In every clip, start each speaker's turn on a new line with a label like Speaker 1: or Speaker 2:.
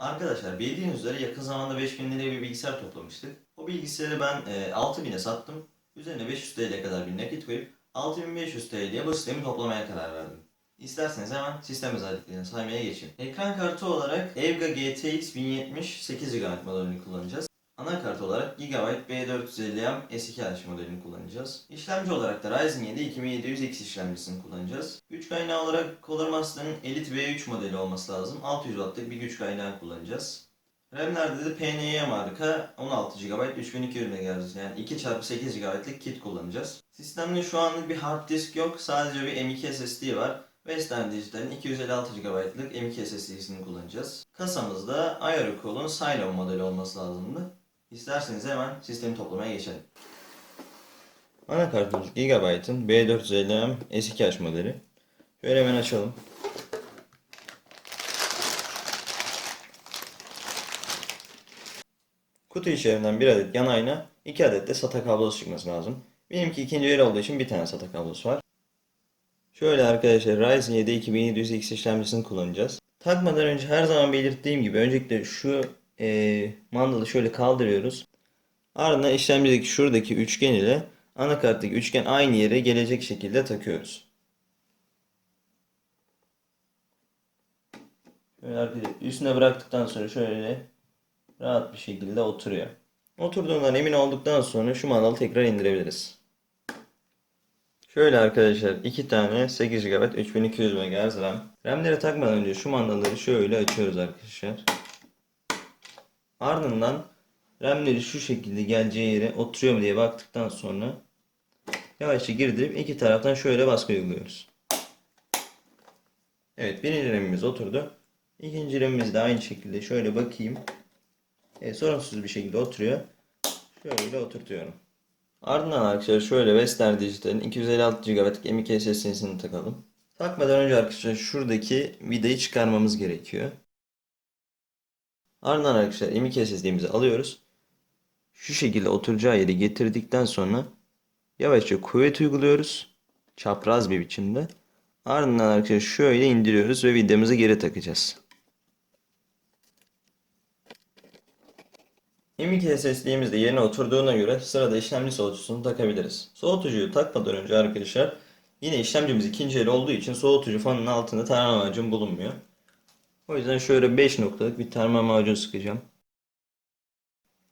Speaker 1: Arkadaşlar bildiğiniz üzere yakın zamanda 5000 liraya bir bilgisayar toplamıştık. O bilgisayarı ben e, 6000'e sattım. Üzerine 500 TL kadar bir nakit koyup 6500 TL'ye bu sistemi toplamaya karar verdim. İsterseniz hemen sistem özelliklerini saymaya geçeyim. Ekran kartı olarak Evga GTX 1070 8 GB modelini kullanacağız. Anakart olarak Gigabyte B450M S2H modelini kullanacağız. İşlemci olarak da Ryzen 7 2700X işlemcisini kullanacağız. Güç kaynağı olarak Colormaster'ın Elite V3 modeli olması lazım. 600 Watt'lık bir güç kaynağı kullanacağız. RAM'lerde de PNE marka 16 GB 3200 MHz yani 2x8 GB'lık kit kullanacağız. Sistemde şu anlık bir hard disk yok. Sadece bir M.2 SSD var. Western Digital'in 256 GB'lık M.2 SSD'sini kullanacağız. Kasamızda Aerocool'un Cylon modeli olması lazımdı. İsterseniz hemen sistemi toplamaya geçelim. Anakartımız Gigabyte'ın B450M S2H modeli. Şöyle hemen açalım. Kutu içerisinden bir adet yan ayna, iki adet de SATA kablosu çıkması lazım. Benimki ikinci el olduğu için bir tane SATA kablosu var. Şöyle arkadaşlar Ryzen 7 2700X işlemcisini kullanacağız. Takmadan önce her zaman belirttiğim gibi öncelikle şu eee mandalı şöyle kaldırıyoruz. Ardından işlemcideki şuradaki üçgen ile anakarttaki üçgen aynı yere gelecek şekilde takıyoruz. Şöyle üstüne bıraktıktan sonra şöyle rahat bir şekilde oturuyor. Oturduğundan emin olduktan sonra şu mandalı tekrar indirebiliriz. Şöyle arkadaşlar iki tane 8 GB 3200 MHz RAM. RAM'leri takmadan önce şu mandaları şöyle açıyoruz arkadaşlar. Ardından RAM'leri şu şekilde geleceği yere oturuyor mu diye baktıktan sonra yavaşça girdirip iki taraftan şöyle baskı uyguluyoruz. Evet birinci RAM'imiz oturdu. İkinci RAM'imiz de aynı şekilde şöyle bakayım. Evet, sorunsuz bir şekilde oturuyor. Şöyle oturtuyorum. Ardından arkadaşlar şöyle Western Digital'in 256 GB'lık M.2 SSD'sini takalım. Takmadan önce arkadaşlar şuradaki vidayı çıkarmamız gerekiyor. Ardından arkadaşlar M.2 SSD'mizi alıyoruz. Şu şekilde oturacağı yere getirdikten sonra yavaşça kuvvet uyguluyoruz. Çapraz bir biçimde. Ardından arkadaşlar şöyle indiriyoruz ve vidamızı geri takacağız. M.2 SSD'miz de yerine oturduğuna göre sırada işlemci soğutucusunu takabiliriz. Soğutucuyu takmadan önce arkadaşlar yine işlemcimiz ikinci el olduğu için soğutucu fanının altında termal macun bulunmuyor. O yüzden şöyle 5 noktalık bir termal macun sıkacağım.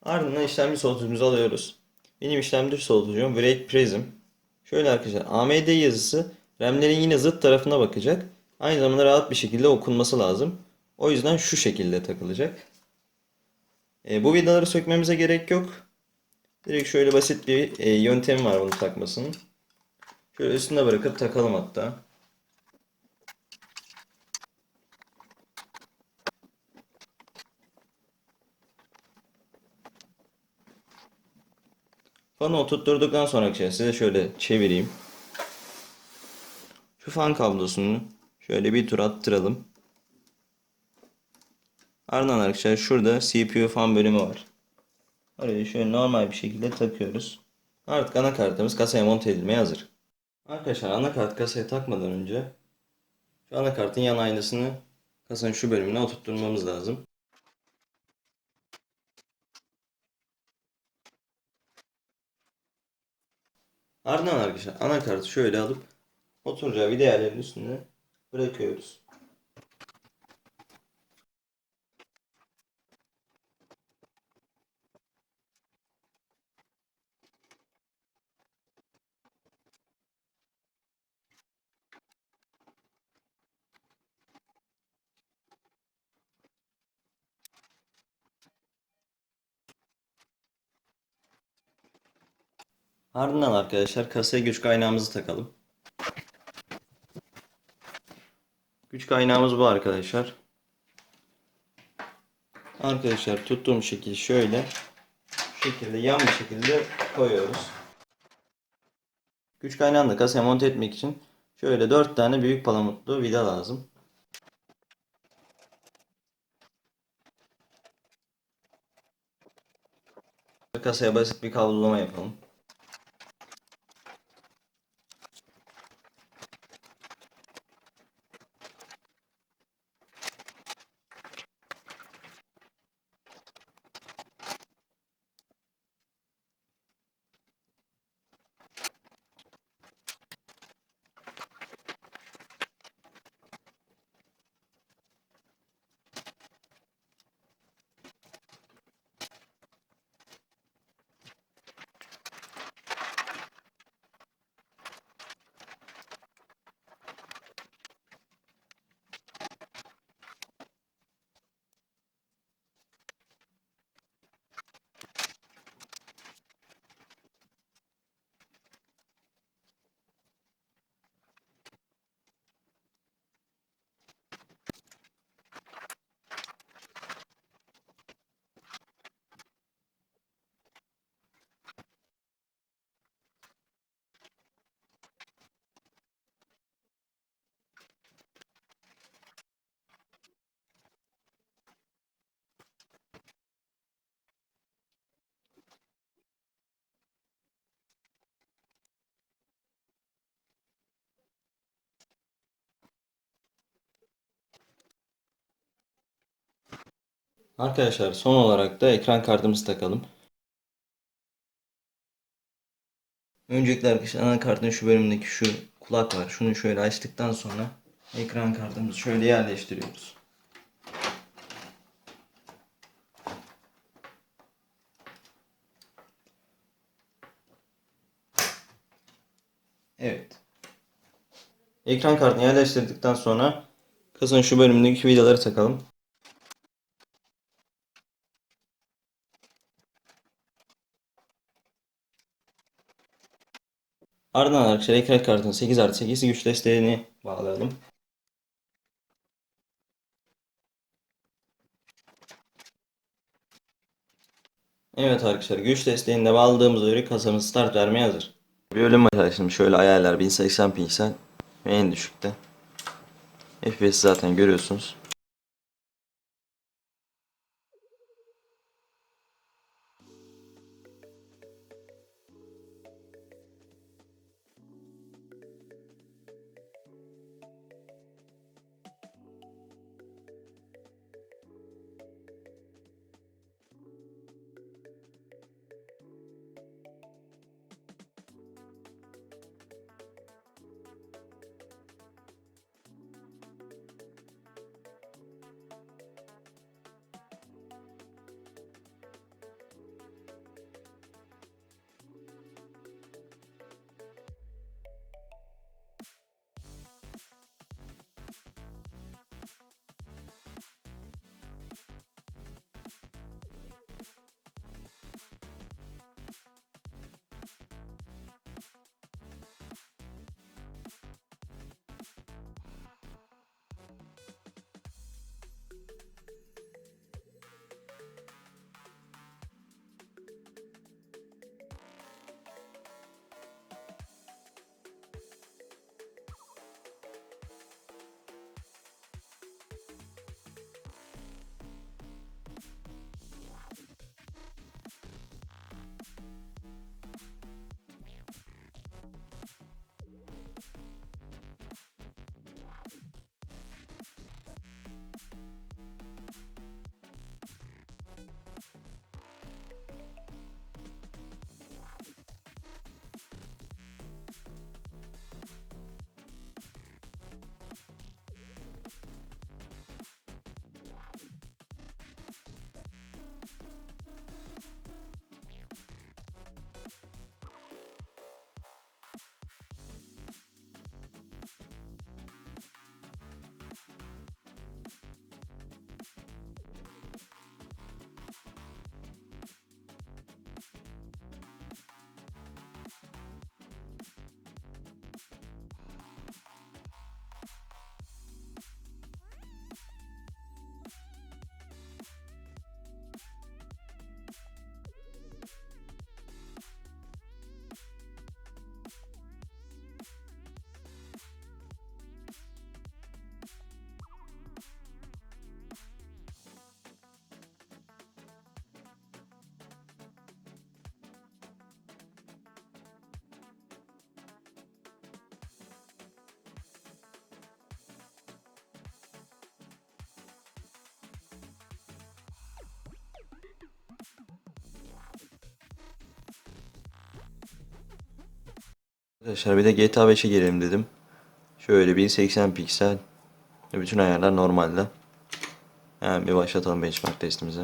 Speaker 1: Ardından işlemci soğutucumuzu alıyoruz. Benim işlemci soğutucum Wraith Prism. Şöyle arkadaşlar AMD yazısı RAM'lerin yine zıt tarafına bakacak. Aynı zamanda rahat bir şekilde okunması lazım. O yüzden şu şekilde takılacak. E, bu vidaları sökmemize gerek yok. Direkt şöyle basit bir e, yöntemi var bunu takmasının. Şöyle üstüne bırakıp takalım hatta. Fanı oturtturduktan sonra arkadaşlar size şöyle çevireyim. Şu fan kablosunu şöyle bir tur attıralım. Ardından arkadaşlar şurada CPU fan bölümü var. Oraya şöyle normal bir şekilde takıyoruz. Artık anakartımız kasaya monte edilmeye hazır. Arkadaşlar anakart kasaya takmadan önce şu anakartın yan aynasını kasanın şu bölümüne oturtturmamız lazım. Ardından arkadaşlar anakartı şöyle alıp oturacağı bir üstüne bırakıyoruz. Ardından arkadaşlar kasaya güç kaynağımızı takalım. Güç kaynağımız bu arkadaşlar. Arkadaşlar tuttuğum şekil şöyle. Şu şekilde yan bir şekilde koyuyoruz. Güç kaynağını da kasaya monte etmek için şöyle 4 tane büyük palamutlu vida lazım. Kasaya basit bir kablolama yapalım. Arkadaşlar son olarak da ekran kartımızı takalım. Öncelikle arkadaşlar anakartın şu bölümündeki şu kulak var. Şunu şöyle açtıktan sonra ekran kartımızı şöyle yerleştiriyoruz. Evet. Ekran kartını yerleştirdikten sonra kasanın şu bölümündeki vidaları takalım. Ardından arkadaşlar ekran kartının 8 artı 8 güç desteğini bağlayalım. Evet arkadaşlar güç desteğini de bağladığımıza göre kasamız start vermeye hazır. Bir var şimdi şöyle ayarlar 1080 piksel ve en düşükte. FPS zaten görüyorsunuz. Arkadaşlar bir de GTA 5'e girelim dedim. Şöyle 1080 piksel. Bütün ayarlar normalde. Hemen bir başlatalım benchmark testimizi.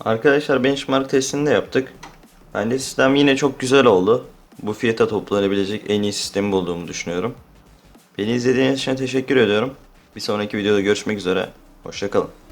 Speaker 1: Arkadaşlar benchmark testini de yaptık. Bence sistem yine çok güzel oldu. Bu fiyata toplanabilecek en iyi sistemi bulduğumu düşünüyorum. Beni izlediğiniz için teşekkür ediyorum. Bir sonraki videoda görüşmek üzere. Hoşçakalın.